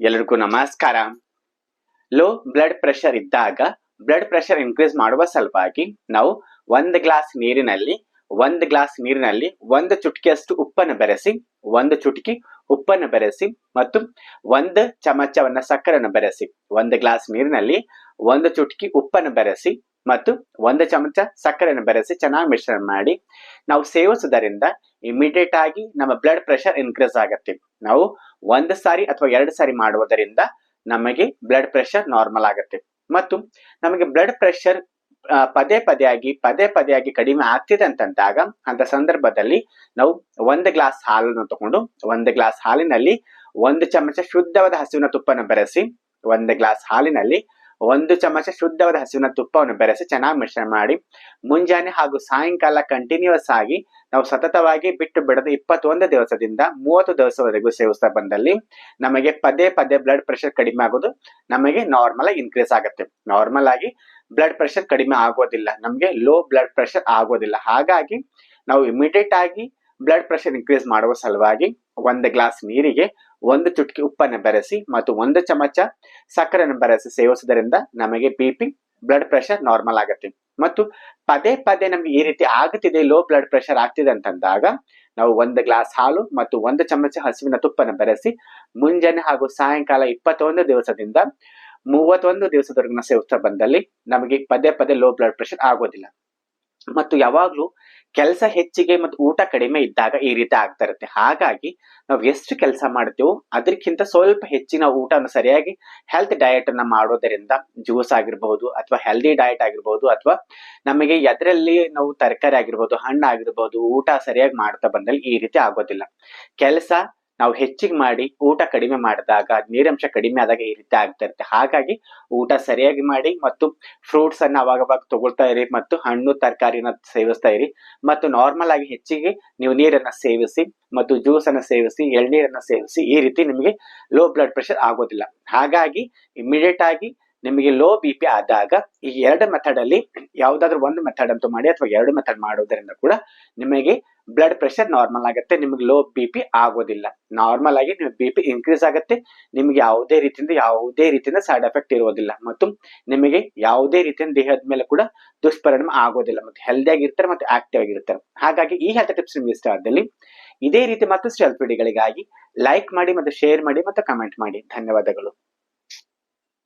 ಎಲ್ಲರಿಗೂ ನಮಸ್ಕಾರ. Low blood pressure ಇದ್ದಾಗ ಬ್ಲಡ್ ಪ್ರೆಷರ್ ಇನ್ಕ್ರೀಸ್ ಮಾಡುವ ಸಲುವಾಗಿ ನಾವು ಒಂದು ಗ್ಲಾಸ್ ನೀರಿನಲ್ಲಿ, ಒಂದು ಗ್ಲಾಸ್ ನೀರಿನಲ್ಲಿ ಒಂದು ಚುಟಕಿಯಷ್ಟು ಉಪ್ಪನ್ನು ಬೆರೆಸಿ, ಒಂದು ಚುಟಕಿ ಉಪ್ಪನ್ನು ಬೆರೆಸಿ ಮತ್ತು ಒಂದು ಚಮಚವನ್ನ ಸಕ್ಕರೆಯನ್ನು ಬೆರೆಸಿ, ಒಂದು ಗ್ಲಾಸ್ ನೀರಿನಲ್ಲಿ ಒಂದು ಚುಟಕಿ ಉಪ್ಪನ್ನು ಬೆರೆಸಿ ಮತ್ತು ಒಂದು ಚಮಚ ಸಕ್ಕರೆಯನ್ನು ಬೆರೆಸಿ ಚೆನ್ನಾಗಿ ಮಿಶ್ರಣ ಮಾಡಿ ನಾವು ಸೇವಿಸುವುದರಿಂದ ಇಮಿಡಿಯೇಟ್ ಆಗಿ ನಮ್ಮ ಬ್ಲಡ್ ಪ್ರೆಷರ್ ಇನ್ಕ್ರೀಸ್ ಆಗುತ್ತೆ. ನಾವು ಒಂದು ಸಾರಿ ಅಥವಾ ಎರಡು ಸಾರಿ ಮಾಡುವುದರಿಂದ ನಮಗೆ ಬ್ಲಡ್ ಪ್ರೆಷರ್ ನಾರ್ಮಲ್ ಆಗುತ್ತೆ. ಮತ್ತು ನಮಗೆ ಬ್ಲಡ್ ಪ್ರೆಷರ್ ಪದೇ ಪದೇ ಆಗಿ ಪದೇ ಪದೇ ಆಗಿ ಕಡಿಮೆ ಆಗ್ತಿದೆ ಅಂತಂದಾಗ, ಅಂತ ಸಂದರ್ಭದಲ್ಲಿ ನಾವು ಒಂದು ಗ್ಲಾಸ್ ಹಾಲನ್ನು ತಗೊಂಡು, ಒಂದು ಗ್ಲಾಸ್ ಹಾಲಿನಲ್ಲಿ ಒಂದು ಚಮಚ ಶುದ್ಧವಾದ ಹಸುವಿನ ತುಪ್ಪನ ಬೆರೆಸಿ, ಒಂದು ಗ್ಲಾಸ್ ಹಾಲಿನಲ್ಲಿ ಒಂದು ಚಮಚ ಶುದ್ಧವಾದ ಹಸುವಿನ ತುಪ್ಪವನ್ನು ಬೆರೆಸಿ ಚೆನ್ನಾಗಿ ಮಿಶ್ರಣ ಮಾಡಿ, ಮುಂಜಾನೆ ಹಾಗೂ ಸಾಯಂಕಾಲ ಕಂಟಿನ್ಯೂಸ್ ಆಗಿ ನಾವು ಸತತವಾಗಿ ಬಿಟ್ಟು ಬಿಡದೆ ಇಪ್ಪತ್ತೊಂದು ದಿವಸದಿಂದ ಮೂವತ್ತು ದಿವಸವರೆಗೂ ಸೇವಿಸ್ತಾ ಬಂದಲ್ಲಿ ನಮಗೆ ಪದೇ ಪದೇ ಬ್ಲಡ್ ಪ್ರೆಷರ್ ಕಡಿಮೆ ಆಗೋದು, ನಮಗೆ ನಾರ್ಮಲ್ ಆಗಿ ಇನ್ಕ್ರೀಸ್ ಆಗುತ್ತೆ. ನಾರ್ಮಲ್ ಆಗಿ ಬ್ಲಡ್ ಪ್ರೆಷರ್ ಕಡಿಮೆ ಆಗೋದಿಲ್ಲ, ನಮಗೆ ಲೋ ಬ್ಲಡ್ ಪ್ರೆಷರ್ ಆಗೋದಿಲ್ಲ. ಹಾಗಾಗಿ ನಾವು ಇಮಿಡಿಯೇಟ್ ಆಗಿ ಬ್ಲಡ್ ಪ್ರೆಷರ್ ಇನ್ಕ್ರೀಸ್ ಮಾಡುವ ಸಲುವಾಗಿ ಒಂದು ಗ್ಲಾಸ್ ನೀರಿಗೆ ಒಂದು ಚುಟಕಿ ಉಪ್ಪನ್ನು ಬೆರೆಸಿ ಮತ್ತು ಒಂದು ಚಮಚ ಸಕ್ಕರೆಯನ್ನು ಬೆರೆಸಿ ಸೇವಿಸುವುದರಿಂದ ನಮಗೆ B P blood pressure normal ಆಗುತ್ತೆ. ಮತ್ತು ಪದೇ ಪದೇ ನಮ್ಗೆ ಈ ರೀತಿ ಆಗುತ್ತಿದೆ ಲೋ ಬ್ಲಡ್ ಪ್ರೆಷರ್ ಆಗ್ತಿದೆ ಅಂತಂದಾಗ ನಾವು ಒಂದು ಗ್ಲಾಸ್ ಹಾಲು ಮತ್ತು ಒಂದು ಚಮಚ ಹಸುವಿನ ತುಪ್ಪನ್ನು ಬೆರೆಸಿ ಮುಂಜಾನೆ ಹಾಗೂ ಸಾಯಂಕಾಲ ಇಪ್ಪತ್ತೊಂದು ದಿವಸದಿಂದ ಮೂವತ್ತೊಂದು ದಿವಸದವರೆಗೂ ಸೇವಿಸ್ತಾ ಬಂದಲ್ಲಿ ನಮಗೆ ಪದೇ ಪದೇ ಲೋ ಬ್ಲಡ್ ಪ್ರೆಷರ್ ಆಗೋದಿಲ್ಲ. ಮತ್ತು ಯಾವಾಗ್ಲೂ ಕೆಲಸ ಹೆಚ್ಚಿಗೆ ಮತ್ತು ಊಟ ಕಡಿಮೆ ಇದ್ದಾಗ ಈ ರೀತಿ ಆಗ್ತಾ ಇರುತ್ತೆ. ಹಾಗಾಗಿ ನಾವು ಎಷ್ಟು ಕೆಲಸ ಮಾಡ್ತೀವೋ ಅದಕ್ಕಿಂತ ಸ್ವಲ್ಪ ಹೆಚ್ಚಿನ ಊಟವನ್ನು ಸರಿಯಾಗಿ ಹೆಲ್ತ್ ಡಯಟ್ ಅನ್ನ ಮಾಡೋದರಿಂದ ಜ್ಯೂಸ್ ಆಗಿರ್ಬಹುದು ಅಥವಾ ಹೆಲ್ದಿ ಡಯಟ್ ಆಗಿರ್ಬಹುದು ಅಥವಾ ನಮಗೆ ಎದರಲ್ಲಿ ನಾವು ತರಕಾರಿ ಆಗಿರ್ಬೋದು, ಹಣ್ಣು ಆಗಿರ್ಬೋದು ಊಟ ಸರಿಯಾಗಿ ಮಾಡ್ತಾ ಬಂದಲ್ಲಿ ಈ ರೀತಿ ಆಗೋದಿಲ್ಲ. ಕೆಲಸ ನಾವು ಹೆಚ್ಚಿಗೆ ಮಾಡಿ ಊಟ ಕಡಿಮೆ ಮಾಡಿದಾಗ ನೀರಂಶ ಕಡಿಮೆ ಆದಾಗ ಈ ರೀತಿ ಆಗ್ತಾ ಇರುತ್ತೆ ಹಾಗಾಗಿ ಊಟ ಸರಿಯಾಗಿ ಮಾಡಿ ಮತ್ತು ಫ್ರೂಟ್ಸ್ ಅನ್ನ ಅವಾಗವಾಗ ತಗೊಳ್ತಾ ಇರಿ ಮತ್ತು ಹಣ್ಣು, ತರಕಾರಿನ ಸೇವಿಸ್ತಾ ಇರಿ. ಮತ್ತು ನಾರ್ಮಲ್ ಆಗಿ ಹೆಚ್ಚಿಗೆ ನೀವು ನೀರನ್ನ ಸೇವಿಸಿ ಮತ್ತು ಜ್ಯೂಸ್ ಅನ್ನ ಸೇವಿಸಿ, ಎಳ್ನೀರನ್ನ ಸೇವಿಸಿ, ಈ ರೀತಿ ನಿಮಗೆ ಲೋ ಬ್ಲಡ್ ಪ್ರೆಷರ್ ಆಗೋದಿಲ್ಲ. ಹಾಗಾಗಿ ಇಮಿಡಿಯೇಟ್ ಆಗಿ ನಿಮಗೆ ಲೋ ಬಿ ಪಿ ಆದಾಗ ಈ ಎರಡು ಮೆಥಡ್ ಅಲ್ಲಿ ಯಾವ್ದಾದ್ರು ಒಂದು ಮೆಥಡ್ ಅಂತೂ ಮಾಡಿ ಅಥವಾ ಎರಡು ಮೆಥಡ್ ಮಾಡೋದ್ರಿಂದ ಕೂಡ ನಿಮಗೆ ಬ್ಲಡ್ ಪ್ರೆಷರ್ ನಾರ್ಮಲ್ ಆಗುತ್ತೆ, ನಿಮಗೆ ಲೋ ಬಿ ಪಿ ಆಗೋದಿಲ್ಲ. ನಾರ್ಮಲ್ ಆಗಿ ನಿಮ್ಗೆ ಬಿ ಪಿ ಇನ್ಕ್ರೀಸ್ ಆಗುತ್ತೆ, ನಿಮಗೆ ಯಾವುದೇ ರೀತಿಯಿಂದ ಯಾವುದೇ ರೀತಿಯಿಂದ ಸೈಡ್ ಎಫೆಕ್ಟ್ ಇರೋದಿಲ್ಲ. ಮತ್ತು ನಿಮಗೆ ಯಾವುದೇ ರೀತಿಯಿಂದ ದೇಹದ ಮೇಲೆ ಕೂಡ ದುಷ್ಪರಿಣಾಮ ಆಗೋದಿಲ್ಲ. ಮತ್ತು ಹೆಲ್ದಿ ಆಗಿರ್ತಾರೆ ಮತ್ತು ಆಕ್ಟಿವ್ ಆಗಿರ್ತಾರೆ. ಹಾಗಾಗಿ ಈ ಹೆಲ್ತ್ ಟಿಪ್ಸ್ ನಿಮ್ಗೆ ಇಷ್ಟ ಆದಲ್ಲಿ ಇದೇ ರೀತಿ ಮತ್ತಷ್ಟು ಹೆಲ್ತ್ ಲೈಕ್ ಮಾಡಿ ಮತ್ತು ಶೇರ್ ಮಾಡಿ ಮತ್ತು ಕಮೆಂಟ್ ಮಾಡಿ. ಧನ್ಯವಾದಗಳು.